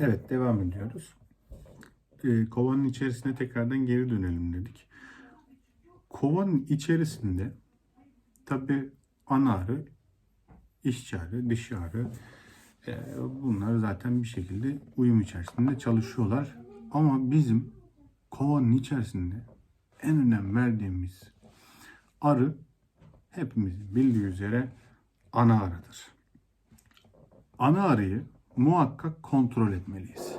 Evet devam ediyoruz. Ee, kovanın içerisine tekrardan geri dönelim dedik. Kovanın içerisinde tabi ana arı, işçi arı, dişi arı e, bunlar zaten bir şekilde uyum içerisinde çalışıyorlar. Ama bizim kovanın içerisinde en önem verdiğimiz arı hepimizin bildiği üzere ana arıdır. Ana arıyı muhakkak kontrol etmeliyiz.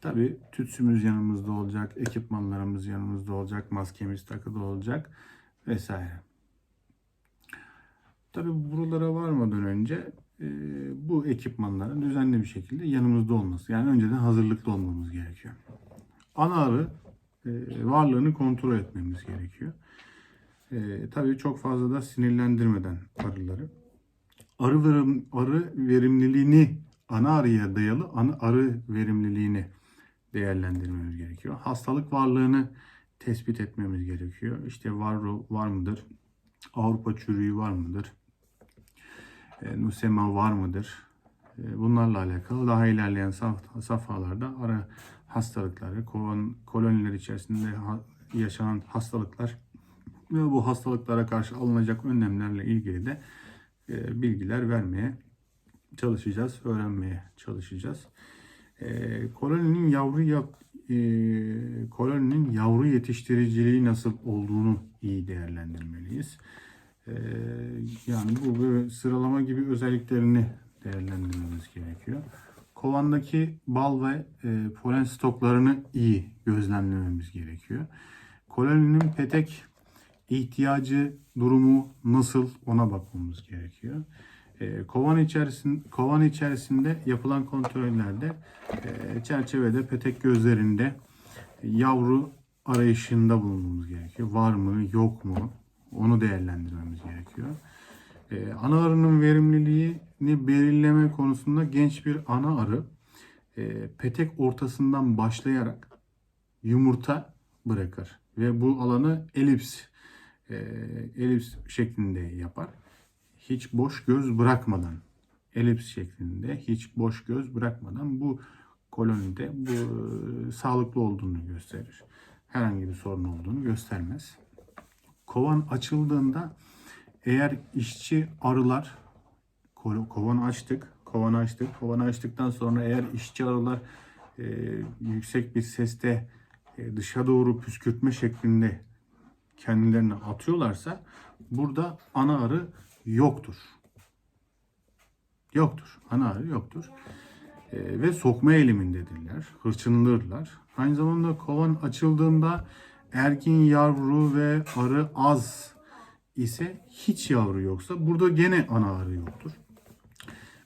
Tabi tütsümüz yanımızda olacak, ekipmanlarımız yanımızda olacak, maskemiz takılı olacak vesaire. Tabi buralara varmadan önce e, bu ekipmanların düzenli bir şekilde yanımızda olması. Yani önceden hazırlıklı olmamız gerekiyor. Ana arı e, varlığını kontrol etmemiz gerekiyor. E, tabii çok fazla da sinirlendirmeden arıları. Arı, verim, arı verimliliğini ana arıya dayalı ana arı verimliliğini değerlendirmemiz gerekiyor. Hastalık varlığını tespit etmemiz gerekiyor. İşte var, var mıdır? Avrupa çürüğü var mıdır? E, Nusema var mıdır? E, bunlarla alakalı daha ilerleyen saf, safhalarda ara hastalıkları, kolon, koloniler içerisinde ha, yaşanan hastalıklar ve bu hastalıklara karşı alınacak önlemlerle ilgili de e, bilgiler vermeye çalışacağız, öğrenmeye çalışacağız. E, koloninin yavru yap, e, koloninin yavru yetiştiriciliği nasıl olduğunu iyi değerlendirmeliyiz. E, yani bu böyle sıralama gibi özelliklerini değerlendirmemiz gerekiyor. Kovandaki bal ve e, polen stoklarını iyi gözlemlememiz gerekiyor. Koloninin petek ihtiyacı durumu nasıl ona bakmamız gerekiyor. E, kovan içerisinde kovan içerisinde yapılan kontrollerde e, çerçevede petek gözlerinde yavru arayışında bulunmamız gerekiyor. Var mı, yok mu? Onu değerlendirmemiz gerekiyor. E, ana arının verimliliğini belirleme konusunda genç bir ana arı petek ortasından başlayarak yumurta bırakır ve bu alanı elips elips şeklinde yapar. Hiç boş göz bırakmadan elips şeklinde hiç boş göz bırakmadan bu kolonide bu e, sağlıklı olduğunu gösterir. Herhangi bir sorun olduğunu göstermez. Kovan açıldığında eğer işçi arılar ko- kovanı açtık, kovanı açtık. Kovanı açtıktan sonra eğer işçi arılar e, yüksek bir seste e, dışa doğru püskürtme şeklinde kendilerini atıyorlarsa burada ana arı yoktur. Yoktur. Ana arı yoktur. E, ve sokma eğilimindedirler. Hırçınlırlar. Aynı zamanda kovan açıldığında erkin yavru ve arı az ise hiç yavru yoksa burada gene ana arı yoktur.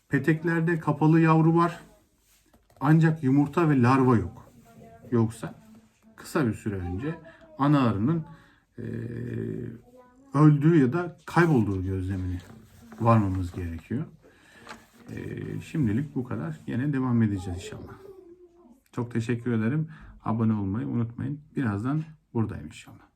Peteklerde kapalı yavru var. Ancak yumurta ve larva yok. Yoksa kısa bir süre önce ana arının e, öldüğü ya da kaybolduğu gözlemini varmamız gerekiyor. E, şimdilik bu kadar. Yine devam edeceğiz inşallah. Çok teşekkür ederim. Abone olmayı unutmayın. Birazdan buradayım inşallah.